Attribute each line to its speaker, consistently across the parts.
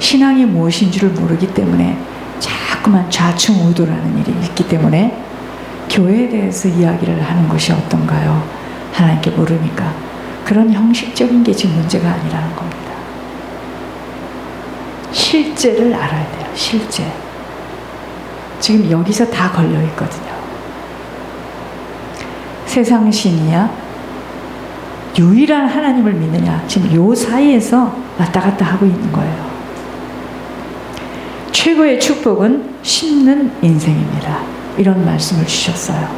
Speaker 1: 신앙이 무엇인 줄을 모르기 때문에 자꾸만 좌충우돌하는 일이 있기 때문에 교회에 대해서 이야기를 하는 것이 어떤가요? 하나님께 모르니까 그런 형식적인 게 지금 문제가 아니라는 겁니다. 실제를 알아야 돼요. 실제. 지금 여기서 다 걸려 있거든요. 세상 신이야 유일한 하나님을 믿느냐 지금 요 사이에서 왔다 갔다 하고 있는 거예요. 최고의 축복은 심는 인생입니다. 이런 말씀을 주셨어요.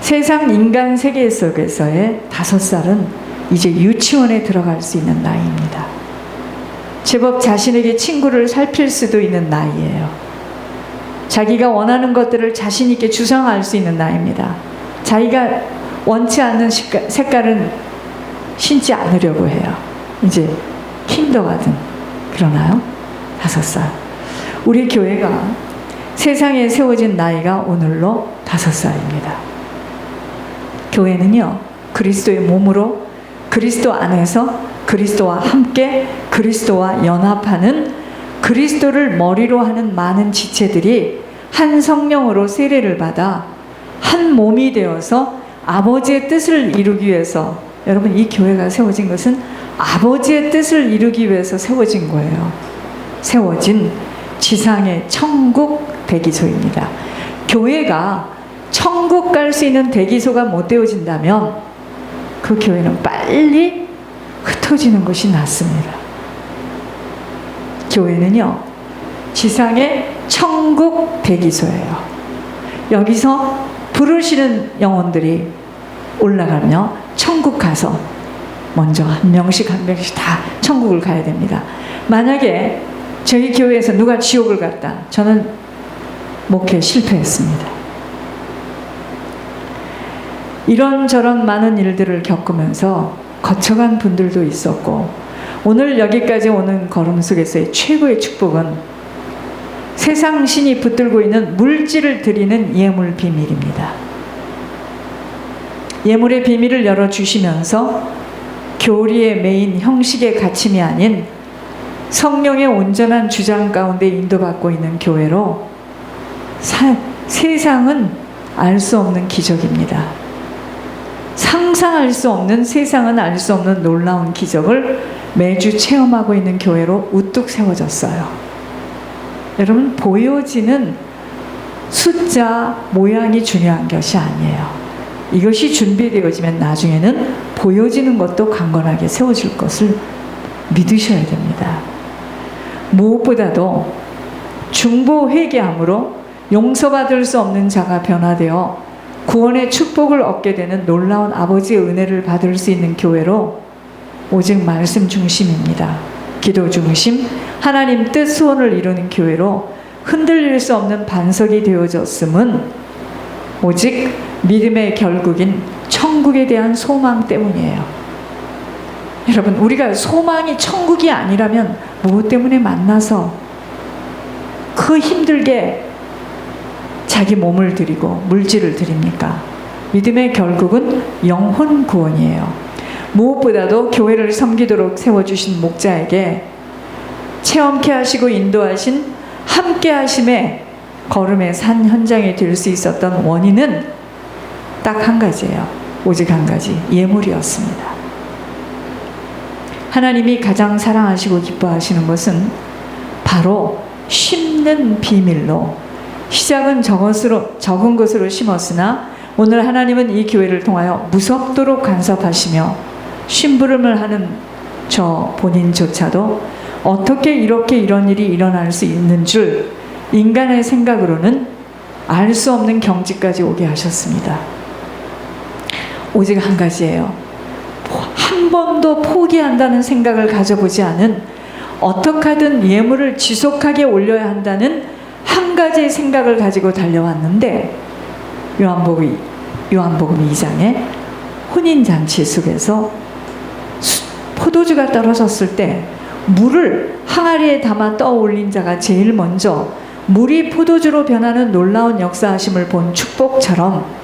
Speaker 1: 세상 인간 세계 속에서의 다섯 살은 이제 유치원에 들어갈 수 있는 나이입니다. 제법 자신에게 친구를 살필 수도 있는 나이예요. 자기가 원하는 것들을 자신있게 주장할 수 있는 나이입니다. 자기가 원치 않는 색깔, 색깔은 신지 않으려고 해요. 이제 킨더가든 그러나요? 다섯 살. 우리 교회가 세상에 세워진 나이가 오늘로 다섯 살입니다. 교회는요, 그리스도의 몸으로 그리스도 안에서 그리스도와 함께 그리스도와 연합하는 그리스도를 머리로 하는 많은 지체들이 한 성령으로 세례를 받아 한 몸이 되어서 아버지의 뜻을 이루기 위해서 여러분 이 교회가 세워진 것은 아버지의 뜻을 이루기 위해서 세워진 거예요. 세워진 지상의 천국 대기소입니다. 교회가 천국 갈 수 있는 대기소가 못 되어진다면 그 교회는 빨리 흩어지는 것이 낫습니다. 교회는요, 지상의 천국 대기소예요. 여기서 부르시는 영혼들이 올라가며 천국 가서 먼저 한 명씩 한 명씩 다 천국을 가야 됩니다. 만약에 저희 교회에서 누가 지옥을 갔다. 저는 목회 실패했습니다. 이런저런 많은 일들을 겪으면서 거쳐간 분들도 있었고, 오늘 여기까지 오는 걸음 속에서의 최고의 축복은 세상 신이 붙들고 있는 물질을 드리는 예물 비밀입니다. 예물의 비밀을 열어주시면서 교리의 메인 형식의 가침이 아닌 성령의 온전한 주장 가운데 인도받고 있는 교회로 사, 세상은 알 수 없는 기적입니다. 상상할 수 없는 세상은 알 수 없는 놀라운 기적을 매주 체험하고 있는 교회로 우뚝 세워졌어요. 여러분, 보여지는 숫자, 모양이 중요한 것이 아니에요. 이것이 준비되어지면 나중에는 보여지는 것도 강건하게 세워질 것을 믿으셔야 됩니다. 무엇보다도 중보 회개함으로 용서받을 수 없는 자가 변화되어 구원의 축복을 얻게 되는 놀라운 아버지의 은혜를 받을 수 있는 교회로 오직 말씀 중심입니다. 기도 중심, 하나님 뜻 소원을 이루는 교회로 흔들릴 수 없는 반석이 되어졌음은 오직 믿음의 결국인 천국에 대한 소망 때문이에요. 여러분, 우리가 소망이 천국이 아니라면 무엇 때문에 만나서 그 힘들게 자기 몸을 드리고 물질을 드립니까? 믿음의 결국은 영혼 구원이에요. 무엇보다도 교회를 섬기도록 세워주신 목자에게 체험케 하시고 인도하신 함께 하심의 걸음의 산 현장이 될 수 있었던 원인은 딱 한 가지예요. 오직 한 가지. 예물이었습니다. 하나님이 가장 사랑하시고 기뻐하시는 것은 바로 심는 비밀로 시작은 적었으로, 적은 것으로 심었으나 오늘 하나님은 이 교회를 통하여 무섭도록 간섭하시며 심부름을 하는 저 본인조차도 어떻게 이렇게 이런 일이 일어날 수 있는 줄 인간의 생각으로는 알 수 없는 경지까지 오게 하셨습니다. 오직 한 가지예요. 한 번도 포기한다는 생각을 가져보지 않은 어떻게 하든 예물을 지속하게 올려야 한다는 한 가지의 생각을 가지고 달려왔는데 요한복음, 요한복음 2장에 혼인잔치 속에서 포도주가 떨어졌을 때 물을 항아리에 담아 떠올린 자가 제일 먼저 물이 포도주로 변하는 놀라운 역사하심을 본 축복처럼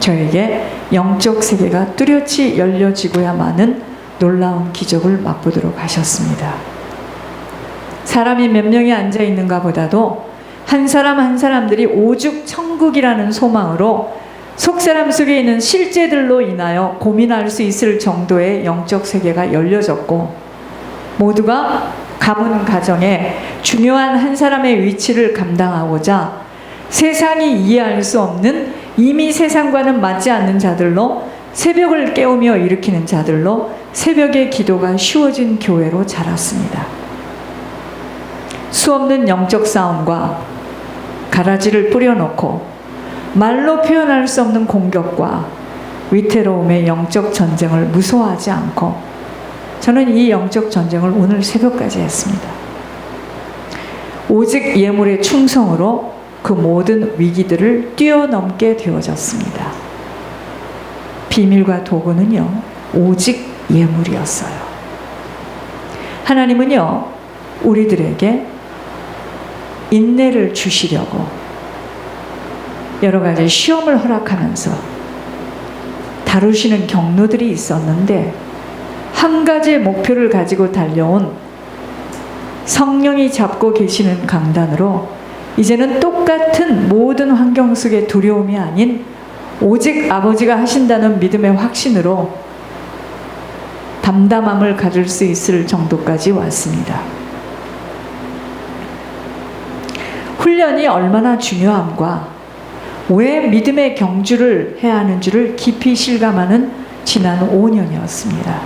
Speaker 1: 저에게 영적 세계가 뚜렷이 열려지고야만은 놀라운 기적을 맛보도록 하셨습니다. 사람이 몇 명이 앉아 있는가 보다도 한 사람 한 사람들이 오죽 천국이라는 소망으로 속사람 속에 있는 실제들로 인하여 고민할 수 있을 정도의 영적 세계가 열려졌고 모두가 가문 가정에 중요한 한 사람의 위치를 감당하고자 세상이 이해할 수 없는 이미 세상과는 맞지 않는 자들로 새벽을 깨우며 일으키는 자들로 새벽의 기도가 쉬워진 교회로 자랐습니다. 수없는 영적 싸움과 가라지를 뿌려놓고 말로 표현할 수 없는 공격과 위태로움의 영적 전쟁을 무서워하지 않고 저는 이 영적 전쟁을 오늘 새벽까지 했습니다. 오직 예물의 충성으로 그 모든 위기들을 뛰어넘게 되어졌습니다. 비밀과 도구는요, 오직 예물이었어요. 하나님은요, 우리들에게 인내를 주시려고 여러 가지 시험을 허락하면서 다루시는 경로들이 있었는데 한 가지의 목표를 가지고 달려온 성령이 잡고 계시는 강단으로 이제는 똑같은 모든 환경 속의 두려움이 아닌 오직 아버지가 하신다는 믿음의 확신으로 담담함을 가질 수 있을 정도까지 왔습니다. 훈련이 얼마나 중요함과 왜 믿음의 경주를 해야 하는지를 깊이 실감하는 지난 5년이었습니다.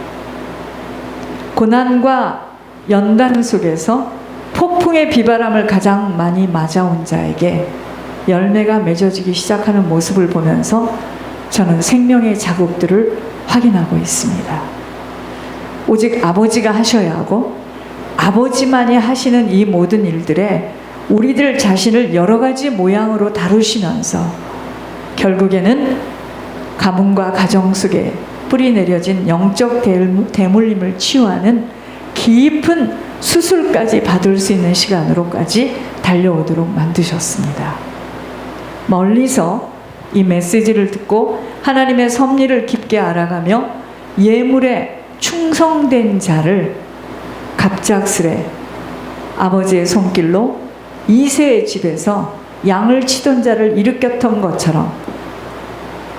Speaker 1: 고난과 연단 속에서 폭풍의 비바람을 가장 많이 맞아온 자에게 열매가 맺어지기 시작하는 모습을 보면서 저는 생명의 자국들을 확인하고 있습니다. 오직 아버지가 하셔야 하고 아버지만이 하시는 이 모든 일들에 우리들 자신을 여러 가지 모양으로 다루시면서 결국에는 가문과 가정 속에 뿌리 내려진 영적 대물림을 치유하는 깊은 수술까지 받을 수 있는 시간으로까지 달려오도록 만드셨습니다. 멀리서 이 메시지를 듣고 하나님의 섭리를 깊게 알아가며 예물에 충성된 자를 갑작스레 아버지의 손길로 이세의 집에서 양을 치던 자를 일으켰던 것처럼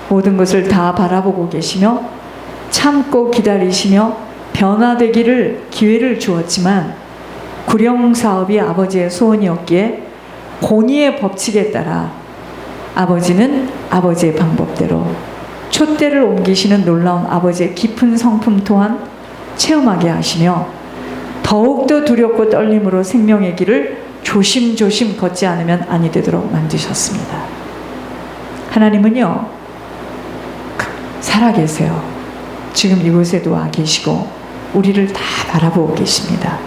Speaker 1: 모든 것을 다 바라보고 계시며 참고 기다리시며 변화되기를 기회를 주었지만 구령 사업이 아버지의 소원이었기에 권위의 법칙에 따라 아버지는 아버지의 방법대로 촛대를 옮기시는 놀라운 아버지의 깊은 성품 또한 체험하게 하시며 더욱더 두렵고 떨림으로 생명의 길을 조심조심 걷지 않으면 아니 되도록 만드셨습니다. 하나님은요, 살아계세요. 지금 이곳에도 와 계시고, 우리를 다 바라보고 계십니다.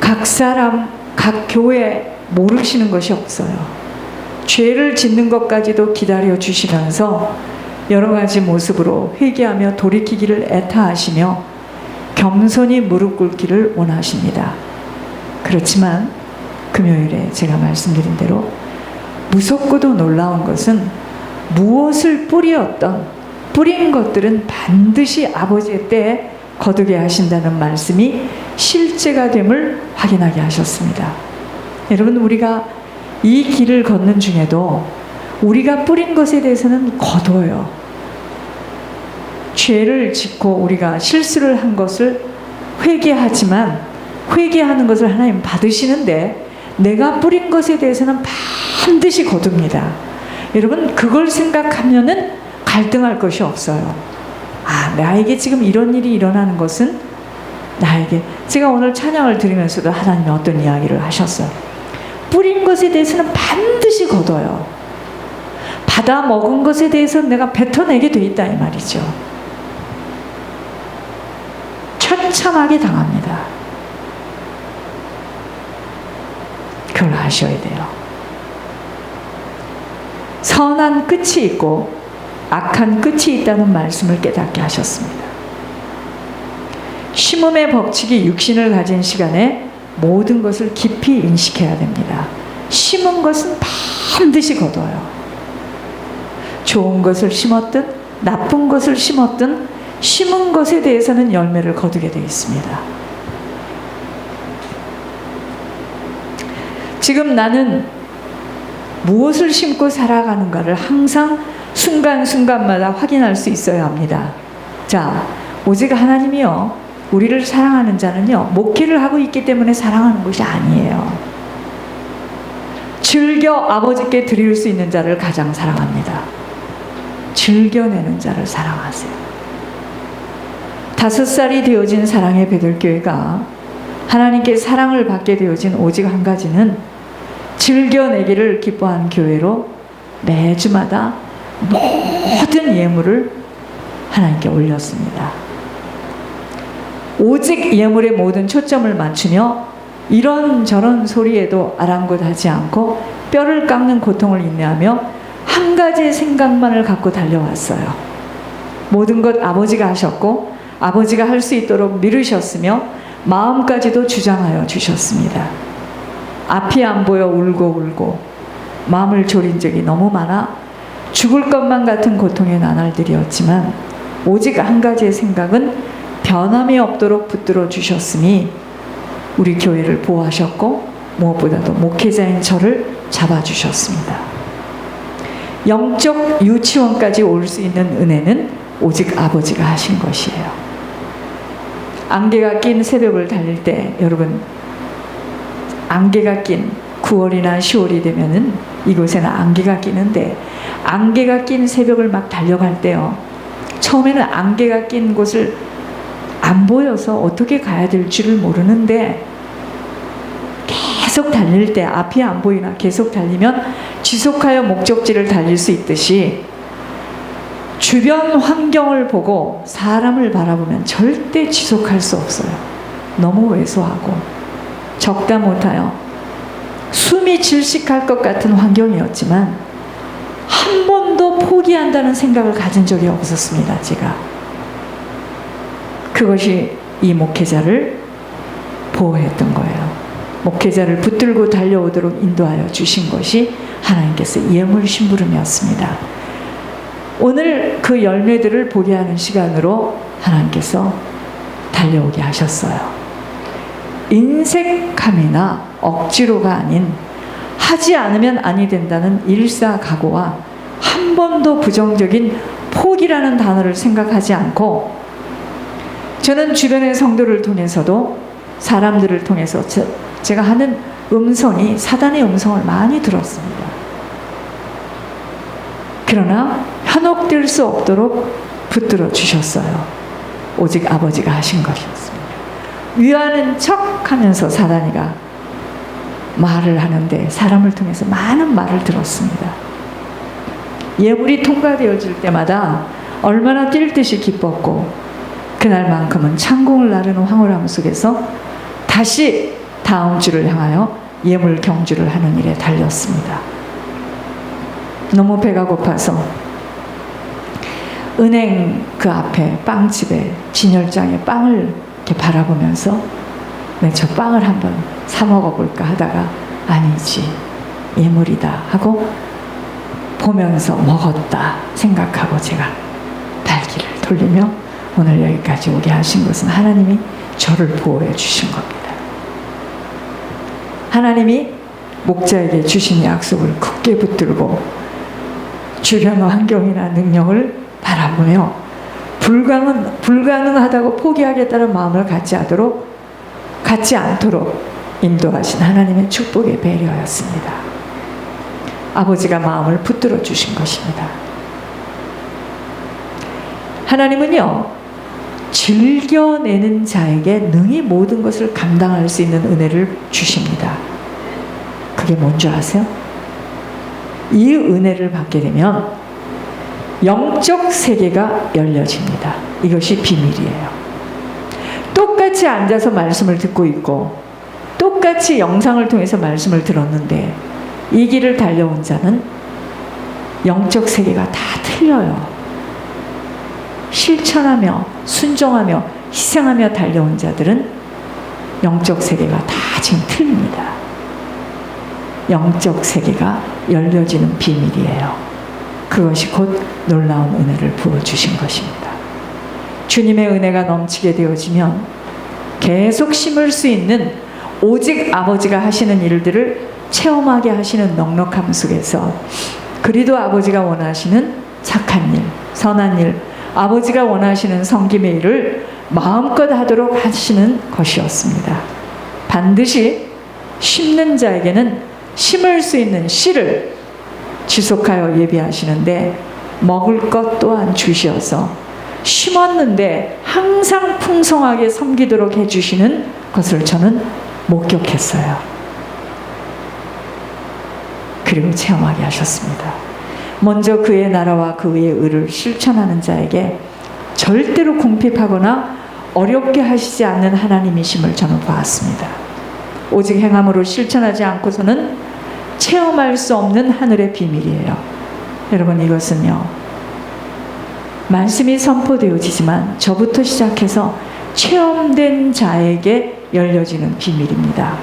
Speaker 1: 각 사람, 각 교회 모르시는 것이 없어요. 죄를 짓는 것까지도 기다려 주시면서 여러 가지 모습으로 회개하며 돌이키기를 애타하시며 겸손히 무릎 꿇기를 원하십니다. 그렇지만 금요일에 제가 말씀드린 대로 무섭고도 놀라운 것은 무엇을 뿌리었던 뿌린 것들은 반드시 아버지의 때에 거두게 하신다는 말씀이 실제가 됨을 확인하게 하셨습니다. 여러분 우리가 이 길을 걷는 중에도 우리가 뿌린 것에 대해서는 거둬요. 죄를 짓고 우리가 실수를 한 것을 회개하지만 회개하는 것을 하나님 받으시는데 내가 뿌린 것에 대해서는 반드시 거둡니다. 여러분 그걸 생각하면은 갈등할 것이 없어요. 아 나에게 지금 이런 일이 일어나는 것은 나에게 제가 오늘 찬양을 들으면서도 하나님이 어떤 이야기를 하셨어요. 뿌린 것에 대해서는 반드시 거둬요. 받아 먹은 것에 대해서 내가 뱉어내게 돼 있다 이 말이죠. 처참하게 당합니다. 그걸 아셔야 돼요. 선한 끝이 있고 악한 끝이 있다는 말씀을 깨닫게 하셨습니다. 심음의 법칙이 육신을 가진 시간에 모든 것을 깊이 인식해야 됩니다. 심은 것은 반드시 거둬요. 좋은 것을 심었든 나쁜 것을 심었든 심은 것에 대해서는 열매를 거두게 되어 있습니다. 지금 나는 무엇을 심고 살아가는가를 항상 순간순간마다 확인할 수 있어야 합니다. 자, 오직 하나님이요. 우리를 사랑하는 자는요. 목회를 하고 있기 때문에 사랑하는 것이 아니에요. 즐겨 아버지께 드릴 수 있는 자를 가장 사랑합니다. 즐겨내는 자를 사랑하세요. 다섯 살이 되어진 사랑의 베들교회가 하나님께 사랑을 받게 되어진 오직 한 가지는 즐겨내기를 기뻐한 교회로 매주마다 모든 예물을 하나님께 올렸습니다. 오직 예물의 모든 초점을 맞추며 이런저런 소리에도 아랑곳하지 않고 뼈를 깎는 고통을 인내하며 한 가지 생각만을 갖고 달려왔어요. 모든 것 아버지가 하셨고 아버지가 할 수 있도록 미루셨으며 마음까지도 주장하여 주셨습니다. 앞이 안 보여 울고 울고 마음을 졸인 적이 너무 많아 죽을 것만 같은 고통의 나날들이었지만 오직 한 가지의 생각은 변함이 없도록 붙들어 주셨으니 우리 교회를 보호하셨고 무엇보다도 목회자인 저를 잡아 주셨습니다. 영적 유치원까지 올 수 있는 은혜는 오직 아버지가 하신 것이에요. 안개가 낀 새벽을 달릴 때 여러분 안개가 낀 9월이나 10월이 되면은 이곳에는 안개가 끼는데 안개가 낀 새벽을 막 달려갈 때요. 처음에는 안개가 낀 곳을 안 보여서 어떻게 가야 될지를 모르는데 계속 달릴 때 앞이 안 보이나 계속 달리면 지속하여 목적지를 달릴 수 있듯이 주변 환경을 보고 사람을 바라보면 절대 지속할 수 없어요. 너무 왜소하고 적다 못하여 숨이 질식할 것 같은 환경이었지만 한 번도 포기한다는 생각을 가진 적이 없었습니다. 제가 그것이 이 목회자를 보호했던 거예요. 목회자를 붙들고 달려오도록 인도하여 주신 것이 하나님께서 예물 심부름이었습니다. 오늘 그 열매들을 보게 하는 시간으로 하나님께서 달려오게 하셨어요. 인색함이나 억지로가 아닌 하지 않으면 아니 된다는 일사각오와 한 번도 부정적인 포기라는 단어를 생각하지 않고 저는 주변의 성도를 통해서도 사람들을 통해서 저, 제가 하는 음성이 사단의 음성을 많이 들었습니다. 그러나 현혹될 수 없도록 붙들어 주셨어요. 오직 아버지가 하신 것이었습니다. 위하는 척 하면서 사단이가 말을 하는데 사람을 통해서 많은 말을 들었습니다. 예물이 통과되어질 때마다 얼마나 뛸 듯이 기뻤고 그날만큼은 창공을 나르는 황홀함 속에서 다시 다음 주를 향하여 예물 경주를 하는 일에 달렸습니다. 너무 배가 고파서 은행 그 앞에 빵집에 진열장에 빵을 이렇게 바라보면서 네, 저 빵을 한번 사 먹어볼까 하다가 아니지 예물이다 하고 보면서 먹었다 생각하고 제가 발길을 돌리며 오늘 여기까지 오게 하신 것은 하나님이 저를 보호해 주신 겁니다. 하나님이 목자에게 주신 약속을 굳게 붙들고 주변 환경이나 능력을 바라보며 불가능, 불가능하다고 포기하겠다는 마음을 갖지 하도록 갖지 않도록 인도하신 하나님의 축복의 배려였습니다. 아버지가 마음을 붙들어 주신 것입니다. 하나님은요, 즐겨내는 자에게 능히 모든 것을 감당할 수 있는 은혜를 주십니다. 그게 뭔지 아세요? 이 은혜를 받게 되면 영적 세계가 열려집니다. 이것이 비밀이에요. 똑같이 앉아서 말씀을 듣고 있고 똑같이 영상을 통해서 말씀을 들었는데 이 길을 달려온 자는 영적 세계가 다 틀려요. 실천하며 순종하며 희생하며 달려온 자들은 영적 세계가 다 지금 틀립니다. 영적 세계가 열려지는 비밀이에요. 그것이 곧 놀라운 은혜를 부어주신 것입니다. 주님의 은혜가 넘치게 되어지면 계속 심을 수 있는 오직 아버지가 하시는 일들을 체험하게 하시는 넉넉함 속에서 그리도 아버지가 원하시는 착한 일, 선한 일, 아버지가 원하시는 성김의 일을 마음껏 하도록 하시는 것이었습니다. 반드시 심는 자에게는 심을 수 있는 씨를 지속하여 예비하시는데 먹을 것 또한 주시어서 심었는데 항상 풍성하게 섬기도록 해주시는 것을 저는 목격했어요. 그리고 체험하게 하셨습니다. 먼저 그의 나라와 그의 의를 실천하는 자에게 절대로 궁핍하거나 어렵게 하시지 않는 하나님이심을 저는 보았습니다. 오직 행함으로 실천하지 않고서는 체험할 수 없는 하늘의 비밀이에요. 여러분 이것은요. 말씀이 선포되어지지만 저부터 시작해서 체험된 자에게 열려지는 비밀입니다.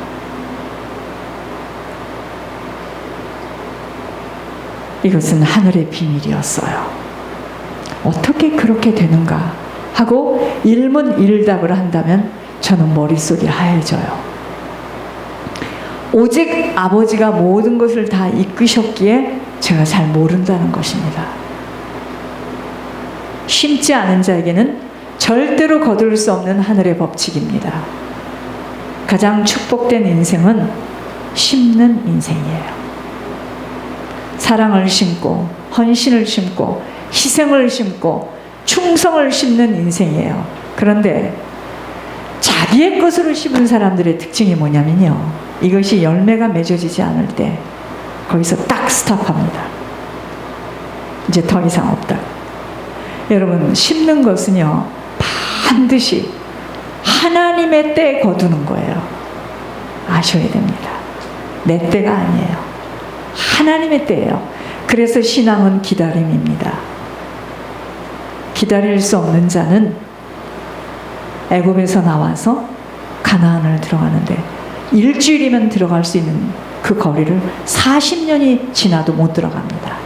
Speaker 1: 이것은 하늘의 비밀이었어요. 어떻게 그렇게 되는가 하고 일문일답을 한다면 저는 머릿속이 하얘져요. 오직 아버지가 모든 것을 다 이끄셨기에 제가 잘 모른다는 것입니다. 심지 않은 자에게는 절대로 거둘 수 없는 하늘의 법칙입니다. 가장 축복된 인생은 심는 인생이에요. 사랑을 심고 헌신을 심고 희생을 심고 충성을 심는 인생이에요. 그런데 자기의 것으로 심은 사람들의 특징이 뭐냐면요. 이것이 열매가 맺어지지 않을 때 거기서 딱 스탑합니다. 이제 더 이상 없다. 여러분 심는 것은요 반드시 하나님의 때에 거두는 거예요. 아셔야 됩니다. 내 때가 아니에요. 하나님의 때예요. 그래서 신앙은 기다림입니다. 기다릴 수 없는 자는 애굽에서 나와서 가나안을 들어가는데 일주일이면 들어갈 수 있는 그 거리를 40년이 지나도 못 들어갑니다.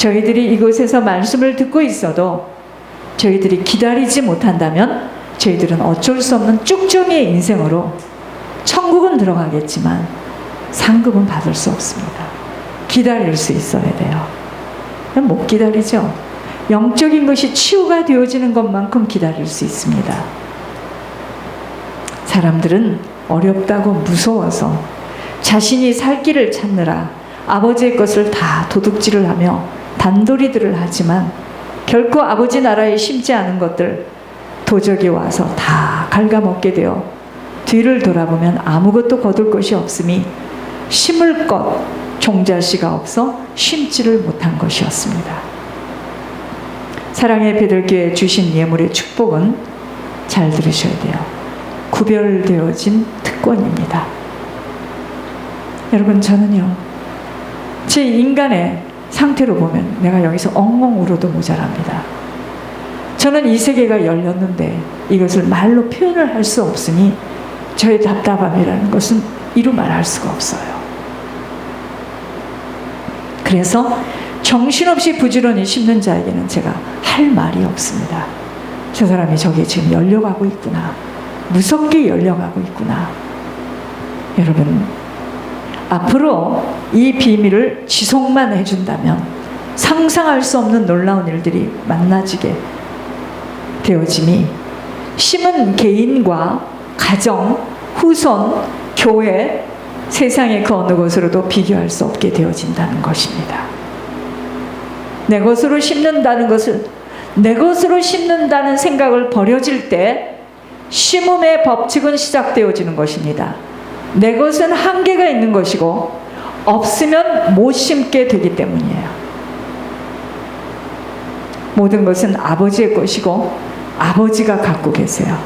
Speaker 1: 저희들이 이곳에서 말씀을 듣고 있어도 저희들이 기다리지 못한다면 저희들은 어쩔 수 없는 쭉정이의 인생으로 천국은 들어가겠지만 상급은 받을 수 없습니다. 기다릴 수 있어야 돼요. 못 기다리죠. 영적인 것이 치유가 되어지는 것만큼 기다릴 수 있습니다. 사람들은 어렵다고 무서워서 자신이 살 길을 찾느라 아버지의 것을 다 도둑질을 하며 단도리들을 하지만 결코 아버지 나라에 심지 않은 것들 도적이 와서 다 갉아먹게 되어 뒤를 돌아보면 아무것도 거둘 것이 없음이 심을 것 종자씨가 없어 심지를 못한 것이었습니다. 사랑의 베들교에 주신 예물의 축복은 잘 들으셔야 돼요. 구별되어진 특권입니다. 여러분 저는요 제 인간의 상태로 보면 내가 여기서 엉엉 울어도 모자랍니다. 저는 이 세계가 열렸는데 이것을 말로 표현을 할 수 없으니 저의 답답함이라는 것은 이루 말할 수가 없어요. 그래서 정신없이 부지런히 심는 자에게는 제가 할 말이 없습니다. 저 사람이 저게 지금 열려가고 있구나. 무섭게 열려가고 있구나. 여러분, 앞으로 이 비밀을 지속만 해준다면 상상할 수 없는 놀라운 일들이 만나지게 되어짐이 심은 개인과 가정, 후손, 교회, 세상의 그 어느 것으로도 비교할 수 없게 되어진다는 것입니다. 내 것으로 심는다는 것은 내 것으로 심는다는 생각을 버려질 때 심음의 법칙은 시작되어지는 것입니다. 내 것은 한계가 있는 것이고 없으면 못 심게 되기 때문이에요. 모든 것은 아버지의 것이고 아버지가 갖고 계세요.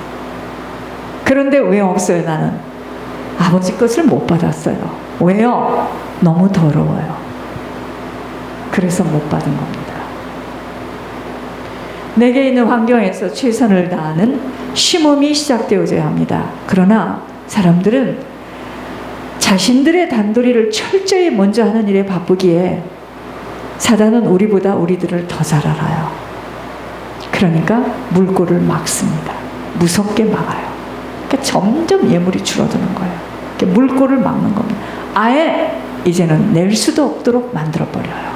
Speaker 1: 그런데 왜 없어요, 나는? 아버지 것을 못 받았어요. 왜요? 너무 더러워요. 그래서 못 받은 겁니다. 내게 있는 환경에서 최선을 다하는 심음이 시작되어져야 합니다. 그러나 사람들은 자신들의 단도리를 철저히 먼저 하는 일에 바쁘기에 사단은 우리보다 우리들을 더 잘 알아요. 그러니까 물꼬를 막습니다. 무섭게 막아요. 그러니까 점점 예물이 줄어드는 거예요. 이렇게 물꼬를 막는 겁니다. 아예 이제는 낼 수도 없도록 만들어 버려요.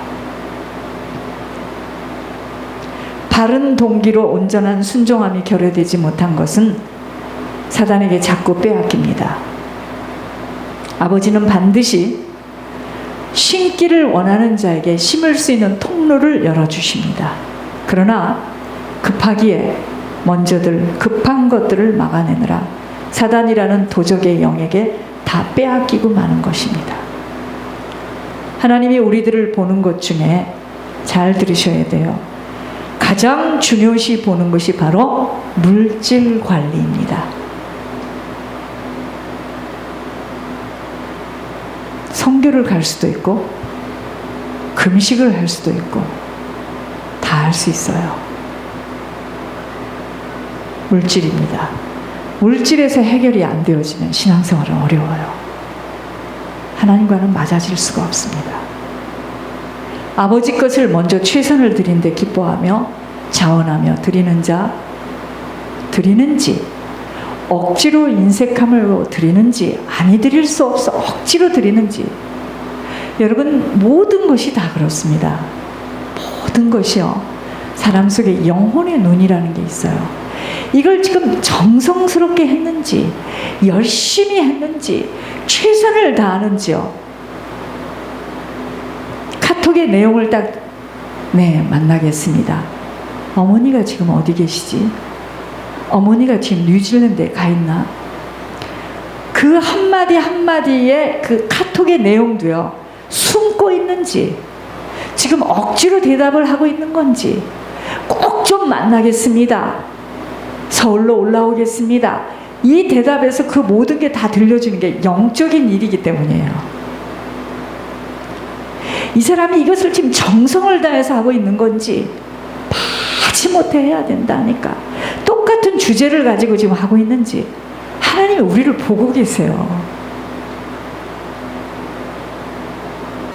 Speaker 1: 바른 동기로 온전한 순종함이 결여되지 못한 것은 사단에게 자꾸 빼앗깁니다. 아버지는 반드시 신기를 원하는 자에게 심을 수 있는 통로를 열어주십니다. 그러나 급하기에 먼저들 급한 것들을 막아내느라 사단이라는 도적의 영에게 다 빼앗기고 마는 것입니다. 하나님이 우리들을 보는 것 중에 잘 들으셔야 돼요. 가장 중요시 보는 것이 바로 물질 관리입니다. 성교를 갈 수도 있고 금식을 할 수도 있고 다 할 수 있어요. 물질입니다. 물질에서 해결이 안 되어지면 신앙생활은 어려워요. 하나님과는 맞아질 수가 없습니다. 아버지 것을 먼저 최선을 드린데 기뻐하며 자원하며 드리는 자 드리는지 억지로 인색함으로 드리는지 아니 드릴 수 없어 억지로 드리는지 여러분 모든 것이 다 그렇습니다. 모든 것이요 사람 속에 영혼의 눈이라는 게 있어요. 이걸 지금 정성스럽게 했는지 열심히 했는지 최선을 다하는지요. 카톡의 내용을 딱 네, 만나겠습니다. 어머니가 지금 어디 계시지? 어머니가 지금 뉴질랜드에 가 있나? 그 한마디 한마디의 그 카톡의 내용도요, 숨고 있는지, 지금 억지로 대답을 하고 있는 건지, 꼭 좀 만나겠습니다. 서울로 올라오겠습니다. 이 대답에서 그 모든 게 다 들려주는 게 영적인 일이기 때문이에요. 이 사람이 이것을 지금 정성을 다해서 하고 있는 건지 하지 못해 해야 된다니까 똑같은 주제를 가지고 지금 하고 있는지 하나님이 우리를 보고 계세요.